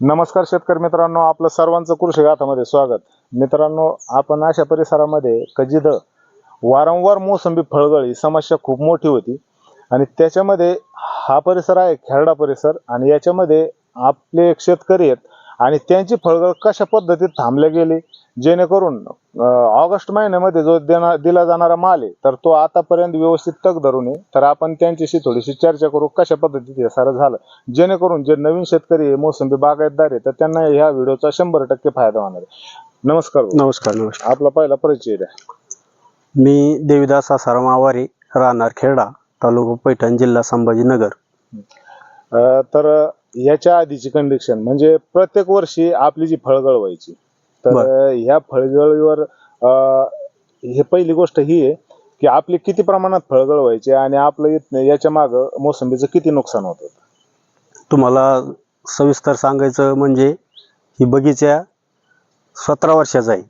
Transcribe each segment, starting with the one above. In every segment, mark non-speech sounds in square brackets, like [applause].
नमस्कार शेतकरी मित्रांनो आपलं सर्वांचं कृषी गाथामध्ये स्वागत. मित्रांनो आपण अशा परिसरामध्ये कजिद वारंवार मोसंबी फळगळ ही समस्या खूप मोठी होती. आणि त्याच्यामध्ये हा परिसर आहे खेरडा परिसर. आणि याच्यामध्ये आपले एक शेतकरी आहेत. आणि त्यांची फळगळ कशा पद्धतीत थांबले गेली? जेणेकरून ऑगस्ट महिन्यामध्ये जो देणार दिला जाणारा माल आहे तर तो आतापर्यंत व्यवस्थित तग धरून आहे. तर आपण त्यांच्याशी थोडीशी चर्चा करू कशा पद्धतीत हे सारं झालं. जेणेकरून जे नवीन शेतकरी आहे मोसंबी बागायतदार आहे तर त्यांना ह्या व्हिडिओचा शंभर टक्के फायदा होणार आहे. नमस्कार. नमस्कार नमस्कार. आपला पहिला परिचय द्या. मी देविदास आसाराम आवारे राहणार खेरडा तालुका पैठण जिल्हा संभाजीनगर. अं, तर याच्या आधीची कंडिशन म्हणजे प्रत्येक वर्षी आपली जी फळगळ व्हायची तर. ह्या फळगळीवर हे पहिली गोष्ट ही आहे की आपली किती प्रमाणात फळगळ व्हायची आणि आपलं याच्या माग मोसंबीचं किती नुकसान होत? होतं तुम्हाला सविस्तर सांगायचं म्हणजे ही बगीचा सतरा वर्षाचा आहे.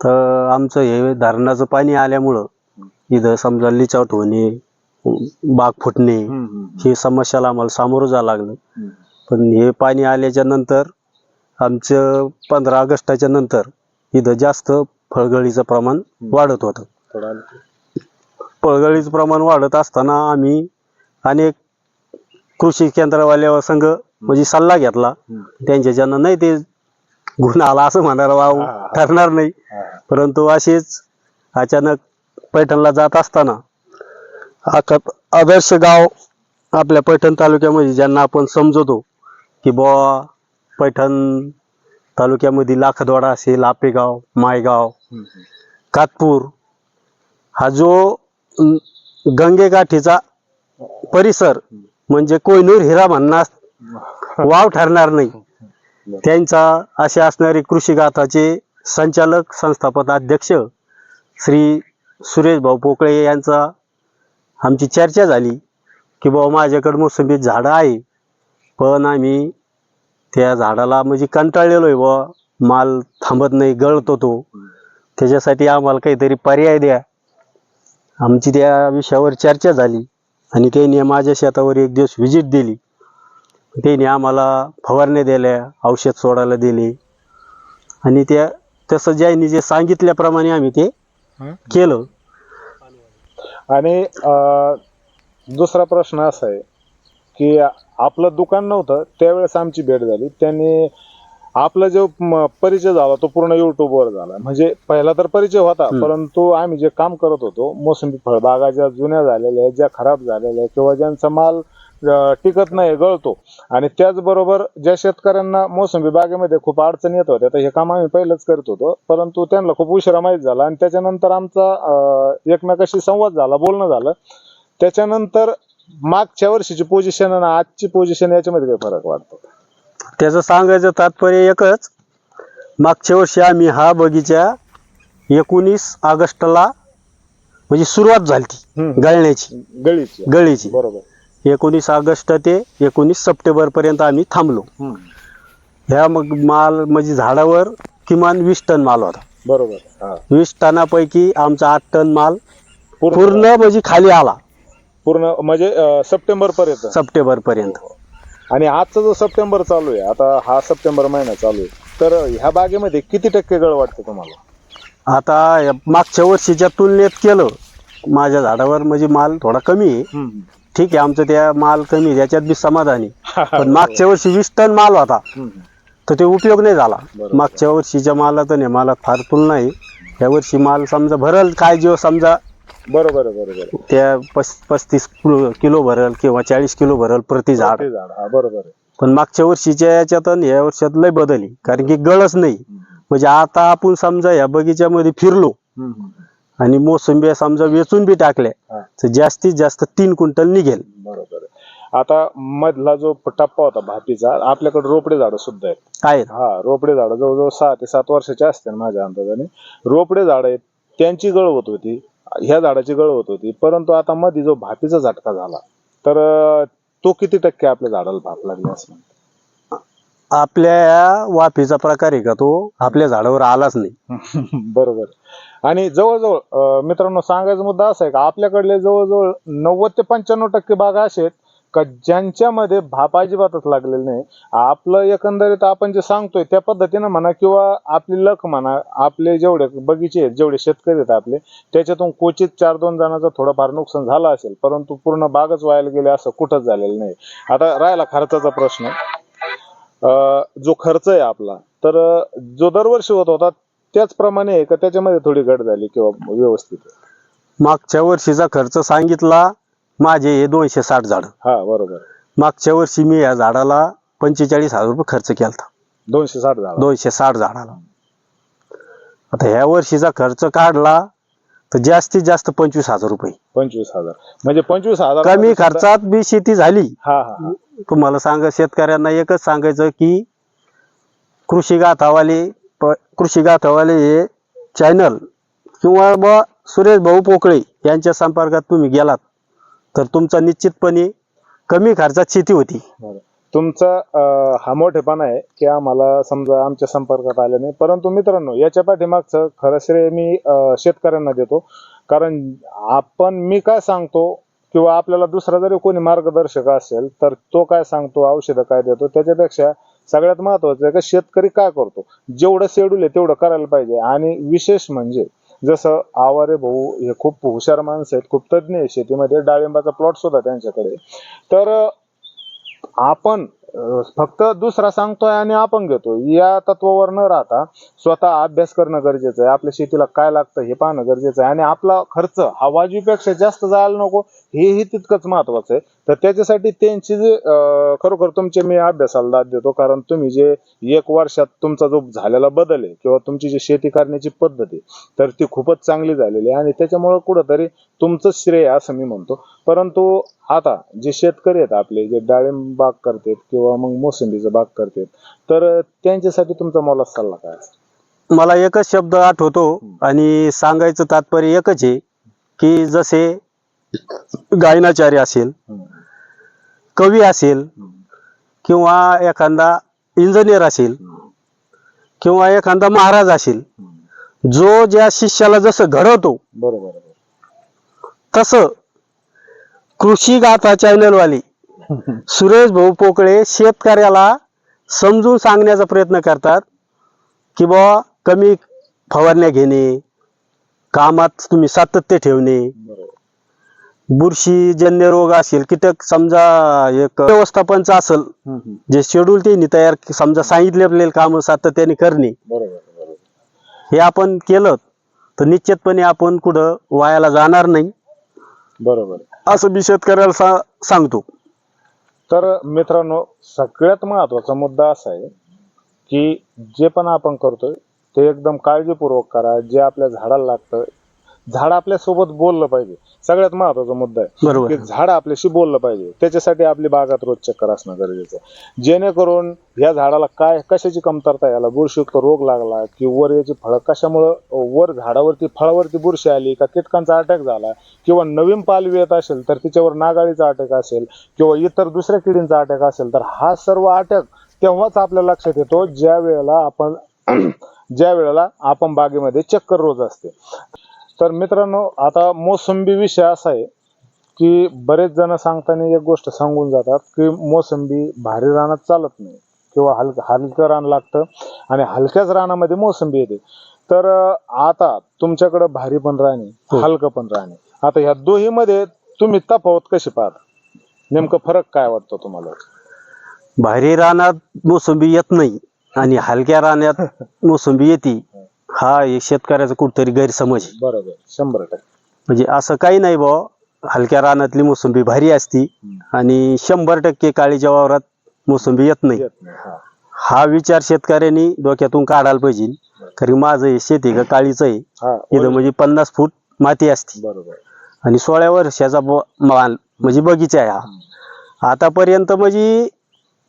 तर आमचं हे धरणाचं पाणी आल्यामुळं इथं समजा लिचावट होणे बाग फुटणे ही समस्याला आम्हाला सामोरं जावं लागलं. पण हे पाणी आल्याच्यानंतर आमचं पंधरा ऑगस्टाच्या नंतर इथं जास्त फळगळीचं प्रमाण वाढत होतं. थोडा पळगळीचं प्रमाण वाढत असताना आम्ही अनेक कृषी केंद्रवाल्या संघ म्हणजे सल्ला घेतला. त्यांच्याच्यानं नाही ते गुण आला असं म्हणायला वाव. ठरणार नाही. परंतु असेच अचानक पैठणला जात असताना आदर्श गाव आपल्या पैठण तालुक्यामध्ये ज्यांना आपण समजतो की बुवा पैठण तालुक्यामध्ये लाखदवाडा असेल आपेगाव मायगाव कातपूर हा जो अं, गंगेकाठीचा परिसर म्हणजे कोयनूर हिरा म्हणण्यास [laughs] वाव ठरणार नाही. त्यांचा असे असणारे कृषी गाथाचे संचालक संस्थापक अध्यक्ष श्री सुरेश भाऊ पोकळे यांचा आमची चर्चा झाली की बाबा माझ्याकडे मोसंबी झाडं आहे पण आम्ही त्या झाडाला म्हणजे कंटाळलेलो आहे बुवा माल थांबत नाही गळतो तो. त्याच्यासाठी आम्हाला काहीतरी पर्याय द्या. आमची त्या विषयावर चर्चा झाली आणि त्यांनी माझ्या शेतावर एक दिवस व्हिजिट दिली. त्यांनी आम्हाला फवारण्या दिल्या औषध सोडायला दिले. आणि त्या तसं ज्यांनी जे सांगितल्याप्रमाणे आम्ही ते केलं. आणि अं, दुसरा प्रश्न असा आहे. की आपलं दुकान नव्हतं त्यावेळेस आमची भेट झाली. त्यांनी आपला जो परिचय झाला तो पूर्ण युट्यूबवर झाला. म्हणजे पहिला तर परिचय होता. परंतु आम्ही जे काम करत होतो मोसंबी फळबागा ज्या जुन्या झालेल्या आहेत ज्या खराब झालेल्या आहेत किंवा ज्यांचा माल टिकत नाही गळतो. आणि त्याचबरोबर ज्या शेतकऱ्यांना मोसंबी बागेमध्ये खूप अडचणी येत होत्या तर हे काम आम्ही पहिलंच करत होतो. परंतु त्यांना खूप उशिरा माहीत झाला आणि त्याच्यानंतर आमचा एकमेकाशी संवाद झाला बोलणं झालं. त्याच्यानंतर मागच्या वर्षीची पोझिशन आणि आजची पोझिशन याच्यामध्ये काही फरक वाटतो? त्याचं सांगायचं तात्पर्य एकच. मागच्या वर्षी आम्ही हा बगीचा एकोणीस ऑगस्टला म्हणजे सुरुवात झाली हम्म. गळण्याची. गळीची. गळीची. बरोबर. एकोणीस ऑगस्ट ते एकोणीस सप्टेंबर पर्यंत आम्ही थांबलो. हम्म. ह्या मग माल म्हणजे झाडावर किमान वीस टन माल होता. बरोबर. हा. वीस टनापैकी आमचा आठ टन माल पूर्ण म्हणजे खाली आला. पूर्ण म्हणजे सप्टेंबर पर्यंत. सप्टेंबर पर्यंत. आणि आजचा जो सप्टेंबर चालू आहे आता हा सप्टेंबर महिना चालू आहे तर ह्या बागेमध्ये किती टक्के गळ वाटते तुम्हाला? आता या मागच्या वर्षीच्या तुलनेत केलं माझ्या झाडावर म्हणजे माल थोडा कमी आहे. ठीक आहे आमचं त्या माल कमी आहे, त्याच्यात बी समाधानी [laughs] पण मागच्या वर्षी वीस टन माल होता. तर ते उपयोग नाही झाला. मागच्या वर्षीच्या मालात आणि मालात फार तुलना आहे. या वर्षी माल समजा भरल काय जो समजा बरोबर आहे बरोबर आहे. त्या पस पस्तीस किलो किलो भरल किंवा चाळीस किलो भरल प्रति झाड. ते झाड हा बरोबर आहे. पण मागच्या वर्षीच्या याच्यात आणि या वर्षात लय बदल आहे कारण की गळच नाही. म्हणजे आता आपण समजा या बगीच्यामध्ये फिरलो हम्म. आणि मोसंबी समजा वेचून बी टाकल्या. तर जास्तीत जास्त तीन क्विंटल निघेल. बरोबर आहे. आता मधला जो टप्पा होता भातीचा आपल्याकडे रोपडे झाडं सुद्धा आहेत. आहेत. हा रोपडे झाडं जवळजवळ सहा ते सात वर्षाचे असते ना माझ्या अंदाजाने. रोपडे झाड आहेत त्यांची गळ होत होती. ह्या झाडाची गळ होत होती. परंतु आता मध्ये जो भातीचा झटका झाला तर तो किती टक्के आपल्या झाडाला भाप लागले असं? आपल्या या वाफेचा प्रकार आहे का तो? आपल्या झाडावर आलाच नाही. [laughs] बरोबर. आणि जवळजवळ मित्रांनो सांगायचा मुद्दा असा आहे का आपल्याकडले जवळजवळ नव्वद ते पंच्याण्णव टक्के बागा असे आहेत का ज्यांच्यामध्ये भाप अजिबातच लागलेलं नाही. आपलं एकंदरीत आपण जे सांगतोय त्या पद्धतीनं म्हणा किंवा आपली लक म्हणा आपले जेवढे बगीचे आहेत जेवढे शेतकरी आहेत आपले त्याच्यातून क्वचित चार दोन जणांचं थोडंफार नुकसान झालं असेल परंतु पूर्ण बागच व्हायला गेले असं कुठंच झालेलं नाही. आता राहिला खर्चाचा प्रश्न. अं, जो खर्च आहे आपला तर जो दरवर्षी होत होता त्याचप्रमाणे आहे का त्याच्यामध्ये थोडी घट झाली किंवा व्यवस्थित? मागच्या वर्षीचा खर्च सांगितला माझे हे दोनशे साठ झाड. हा बरोबर. मागच्या वर्षी मी या झाडाला पंचेचाळीस हजार रुपये खर्च केला दोनशे साठ झाला दोनशे साठ झाडाला. आता ह्या वर्षीचा खर्च काढला तर जास्तीत जास्त पंचवीस हजार रुपये. पंचवीस हजार. म्हणजे पंचवीस हजार कमी खर्चात बी शेती झाली. हा हा तुम्हाला सांग शेतकऱ्यांना एकच सांगायचं की कृषी गाथावाले प- कृषी गाथावाले हे चॅनल किंवा ब सुरेश भाऊ पोकळे यांच्या संपर्कात तुम्ही गेलात. तर तुमचा निश्चितपणे कमी खर्चात शेती होती. तुमचा अं, हा मोठेपणा आहे की आम्हाला समजा आमच्या संपर्कात आले नाही. परंतु मित्रांनो याच्या पाठीमागचं खरं श्रेय मी अं, शेतकऱ्यांना देतो. कारण आपण मी काय सांगतो किंवा आपल्याला दुसरा जरी कोणी मार्गदर्शक असेल तर तो काय सांगतो औषधं काय देतो त्याच्यापेक्षा सगळ्यात महत्वाचं आहे का शेतकरी काय करतो? जेवढं शेड्यूल आहे तेवढं करायला पाहिजे. आणि विशेष म्हणजे जसं आवारे भाऊ हे खूप हुशार माणसं आहेत खूप तज्ज्ञ आहे शेतीमध्ये डाळिंबाचा प्लॉट सुद्धा त्यांच्याकडे तर आपण फक्त दुसरा सांगतोय आणि आपण घेतो या तत्वावर न राहता स्वतः अभ्यास करणं गरजेचं आहे. आपल्या शेतीला काय लागतं हे पाहणं गरजेचं आहे. आणि आपला खर्च हा वाजवीपेक्षा जास्त जायला नको हेही तितकंच महत्वाचं आहे. तर त्याच्यासाठी त्यांची जे खरोखर तुमचे मी अभ्यासाला दाद देतो. कारण तुम्ही जे एक वर्षात तुमचा जो झालेला बदल आहे किंवा तुमची जी शेती करण्याची पद्धत आहे तर ती खूपच चांगली झालेली आहे. आणि त्याच्यामुळे कुठंतरी तुमचं श्रेय असं मी म्हणतो परंतु आता जे शेतकरी आहेत आपले जे डाळिंब बाग करतात किंवा मग मोसंबीचं बाग करतात तर त्यांच्यासाठी तुमचा मला सल्ला काय? असेल? मला एकच शब्द आठवतो आणि सांगायचं तात्पर्य एकच आहे की जसे गायनाचार्य असेल कवी असेल किंवा एखादा इंजिनियर असेल किंवा एखादा महाराज असेल जो ज्या शिष्याला जसं घडवतो बरोबर आहे. तसं कृषी गाथा चॅनलवाली. सुरेश भाऊ पोकळे शेतकऱ्याला समजून सांगण्याचा प्रयत्न करतात की बुवा कमी फवारण्या घेणे कामात तुम्ही सातत्य ठेवणे. बुरशीजन्य रोग असेल कीटक समजा एक व्यवस्थापनचं असेल जे शेड्यूल त्यांनी तयार समजा सांगितलेले काम सातत्याने करणे. हे आपण केलं तर निश्चितपणे आपण कुठं वायाला जाणार नाही. बरोबर. असं मी शेतकऱ्याला सा सांगतो. तर मित्रांनो सगळ्यात महत्त्वाचा मुद्दा असा आहे की जे पण आपण करतोय ते एकदम काळजीपूर्वक करा. जे आपल्या झाडाला लागतं झाड आपल्यासोबत बोललं पाहिजे. सगळ्यात महत्त्वाचा मुद्दा आहे. बरोबर. की झाड आपल्याशी बोललं पाहिजे. त्याच्यासाठी आपली बागात रोज चक्कर असणं गरजेचं आहे. जेणेकरून या झाडाला काय कशाची कमतरता आहे, याला बुरशीयुक्त रोग लागला की वर याची फळं कशामुळं वर झाडावरती फळावरती बुरशी आली का कीटकांचा अटॅक झाला किंवा नवीन पालवी येत असेल तर तिच्यावर नागाळीचा अटॅक असेल किंवा इतर दुसऱ्या किडींचा अटॅक असेल तर हा सर्व अटॅक तेव्हाच आपल्या लक्षात येतो ज्या वेळेला आपण [clears throat] ज्या वेळेला आपण बागेमध्ये चक्कर रोज असते. तर मित्रांनो आता मोसंबी विषय असा आहे की बरेच जण सांगताना एक गोष्ट सांगून जातात की मोसंबी भारी रानात चालत नाही किंवा हलक हलकं रान लागतं आणि हलक्याच रानामध्ये मोसंबी येते. तर आता तुमच्याकडं भारी पण राहणे हो. हलकं पण राहणे. आता ह्या दोन्हीमध्ये तुम्ही तफावत कशी पाहता? नेमकं फरक काय वाटतो तुम्हाला? भारी रानात मोसंबी येत नाही आणि हलक्या रानात [laughs] मोसंबी येते. हा एक शेतकऱ्याचा कुठतरी गैरसमज आहे. बरोबर. शंभर टक्के. म्हणजे असं काही नाही बा हलक्या रानातली मोसंबी भारी असती आणि शंभर टक्के काळीच्या वावरात मोसंबी येत नाही. येत नाही हा. हा विचार शेतकऱ्यांनी डोक्यातून काढायला पाहिजे. कारण माझं हे शेती का काळीचं आहे. हा इथं म्हणजे पन्नास फूट माती असते. बरोबर. आणि सोळा वर्षाचा ब- माल म्हणजे बगीचा आहे हा. आतापर्यंत म्हणजे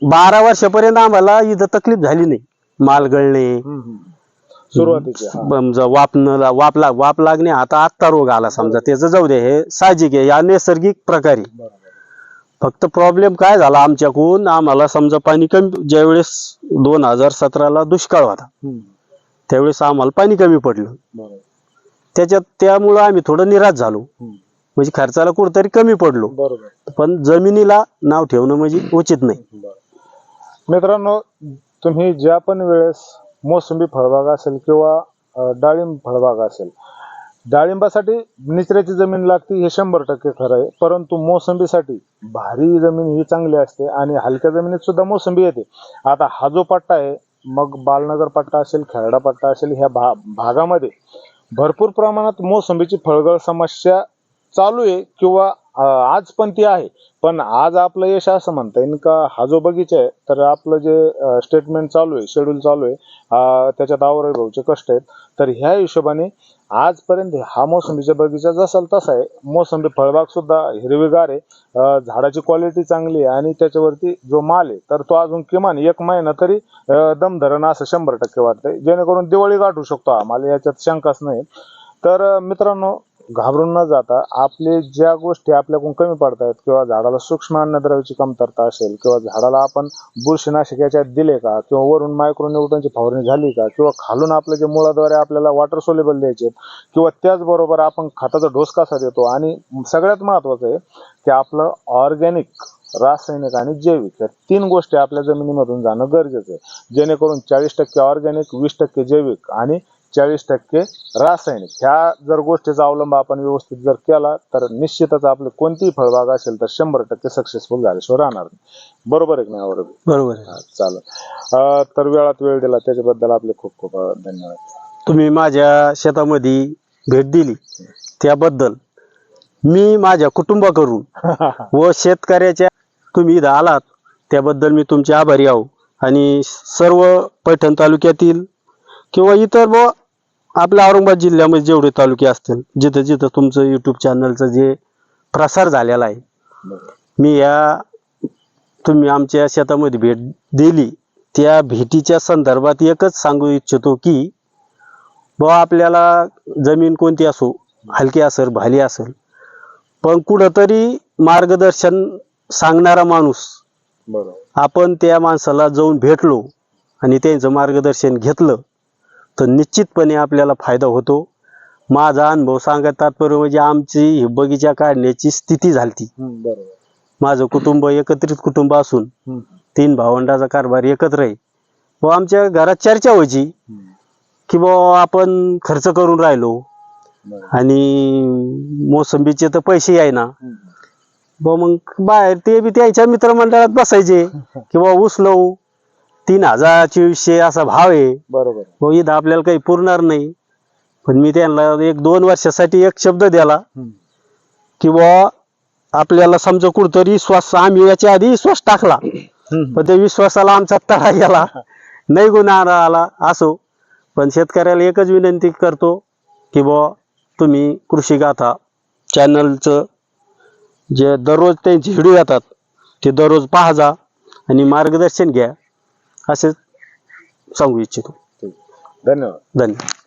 बारा वर्षापर्यंत आम्हाला इथं तकलीफ झाली नाही. माल गळणे हम्म, हम्म. सुरुवातीचे हा. समजा वापन वाप लाग वाप लागणे आता आत्ता रोग आला समजा. त्याचं जाऊ दे हे साहजिक आहे या नैसर्गिक प्रकारे. बरोबर. फक्त प्रॉब्लेम काय झाला आमच्याकडून? आम्हाला समजा पाणी कमी ज्यावेळेस दोन हजार सतराला दुष्काळ होता हम्म. त्यावेळेस आम्हाला पाणी कमी पडलं. बरोबर. त्याच्यात त्यामुळं आम्ही थोडं निराश झालो. हम्म. म्हणजे खर्चाला कुठंतरी कमी पडलो. बरोबर. पण जमिनीला नाव ठेवणं म्हणजे उचित नाही. मित्रांनो तुम्ही ज्या पण वेळेस मोसंबी फळबाग असेल किंवा डाळिंब फळबाग असेल. डाळिंबासाठी निचऱ्याची जमीन लागते हे शंभर टक्के खरं आहे. परंतु मोसंबीसाठी भारी जमीन ही चांगली असते आणि हलक्या जमिनीत सुद्धा मोसंबी येते. आता हा जो पट्टा आहे मग बालनगर पट्टा असेल खेरडा पट्टा असेल ह्या भा भागामध्ये भरपूर प्रमाणात मोसंबीची फळगळ समस्या चालू आहे किंवा आज पण ती आहे. पण आज आपलं यश असं म्हणता येईल का? हा जो बगीचा आहे तर आपलं जे स्टेटमेंट चालू आहे शेड्यूल चालू आहे त्याच्यात आवरे भाऊचे कष्ट आहेत. तर ह्या हिशोबाने आजपर्यंत हा मोसंबीचा बगीचा जसाल तसा आहे. मोसंबी फळबाग सुद्धा हिरवीगार आहे. झाडाची क्वालिटी चांगली आहे आणि त्याच्यावरती जो माल आहे तर तो अजून किमान एक महिना तरी दम धरण असं शंभर टक्के वाटतंय जेणेकरून दिवाळी गाठू शकतो हा माल याच्यात शंकाच नाही. तर मित्रांनो घाबरून न जाता आपले ज्या गोष्टी आपल्याकडून कमी पडतायत किंवा झाडाला सूक्ष्म अन्नद्रव्याची कमतरता असेल किंवा झाडाला आपण बुरशीनाशक याच्यात दिले का किंवा वरून मायक्रो न्यूटनची फवारणी झाली का किंवा खालून आपलं जे मुळाद्वारे आपल्याला वॉटर सोलेबल द्यायचे किंवा त्याचबरोबर आपण खताचा डोस कसा देतो आणि सगळ्यात महत्वाचं आहे की आपलं ऑर्गॅनिक रासायनिक आणि जैविक या तीन गोष्टी आपल्या जमिनीमधून जाणं गरजेचं आहे. जेणेकरून चाळीस टक्के ऑर्गॅनिक वीस टक्के जैविक आणि चाळीस टक्के रासायनिक. ह्या जर गोष्टीचा अवलंब आपण व्यवस्थित जर केला तर निश्चितच आपलं कोणतीही फळबाग असेल तर शंभर टक्के सक्सेसफुल झाल्याशिवाय राहणार नाही. बरोबर आहे की नाही बरोबर चालेल. तर वेळात वेळ दिला त्याच्याबद्दल आपले खूप खूप धन्यवाद. तुम्ही माझ्या शेतामध्ये भेट दिली. त्याबद्दल मी माझ्या कुटुंबाकडून व शेतकऱ्याच्या तुम्ही इथं आलात त्याबद्दल मी तुमचे आभारी आहो. आणि सर्व पैठण तालुक्यातील किंवा इतर व आपल्या औरंगाबाद जिल्ह्यामध्ये जेवढे तालुके असतील जिथं जिथं तुमचं यूट्यूब चॅनलचं जे प्रसार झालेला आहे. मी या तुम्ही आमच्या शेतामध्ये भेट दिली त्या भेटीच्या संदर्भात एकच सांगू इच्छितो की बुवा आपल्याला जमीन कोणती असो हलकी असेल भाली असेल पण कुठंतरी मार्गदर्शन सांगणारा माणूस आपण त्या माणसाला जाऊन भेटलो आणि त्यांचं मार्गदर्शन घेतलं तर निश्चितपणे आपल्याला फायदा होतो. माझा अनुभव सांगत तात्पर्य म्हणजे आमची ही बगीचा काढण्याची स्थिती झाली माझं कुटुंब एकत्रित कुटुंब असून तीन भावंडाचा कारभार एकत्र आहे. व आमच्या घरात चर्चा व्हायची की बुवा आपण खर्च करून राहिलो. आणि मोसंबीचे तर पैसे आहे ना मग बाहेर ते बी त्यांच्या मित्रमंडळात बसायचे [laughs] किंवा उचलवू. तीन हजार चोवीसशे असा भाव आहे. बरोबर. व इथं आपल्याला काही पुरणार नाही. पण मी त्यांना एक दोन वर्षासाठी एक शब्द दिला. हम्म, की बुवा आपल्याला समजा कुठतरी विश्वास आम्ही याच्या आधी विश्वास टाकला. पण त्या विश्वासाला आमचा तडा गेला. नाही गुन्हा आला असो. पण शेतकऱ्याला एकच विनंती करतो की बुवा तुम्ही कृषी गाथा चॅनलचं जे दररोज त्यांचे व्हिडिओ येतात ते दररोज पाहा जा आणि मार्गदर्शन घ्या. असे सांगू इच्छितो. धन्यवाद. धन्यवाद.